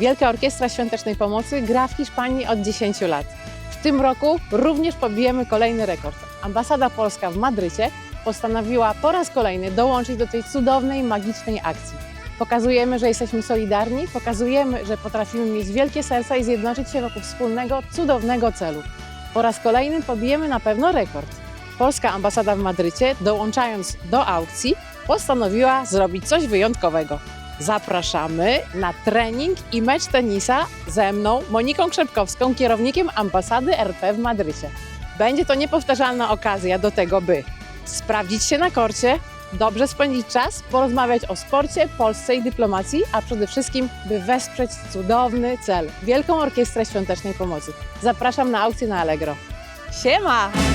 Wielka Orkiestra Świątecznej Pomocy gra w Hiszpanii od 10 lat. W tym roku również pobijemy kolejny rekord. Ambasada Polska w Madrycie postanowiła po raz kolejny dołączyć do tej cudownej, magicznej akcji. Pokazujemy, że jesteśmy solidarni, pokazujemy, że potrafimy mieć wielkie serca i zjednoczyć się wokół wspólnego, cudownego celu. Po raz kolejny pobijemy na pewno rekord. Polska ambasada w Madrycie, dołączając do aukcji, postanowiła zrobić coś wyjątkowego. Zapraszamy na trening i mecz tenisa ze mną, Moniką Krzepkowską, kierownikiem ambasady RP w Madrycie. Będzie to niepowtarzalna okazja do tego, by sprawdzić się na korcie, dobrze spędzić czas, porozmawiać o sporcie, Polsce i dyplomacji, a przede wszystkim, by wesprzeć cudowny cel Wielką Orkiestrę Świątecznej Pomocy. Zapraszam na aukcję na Allegro. Siema!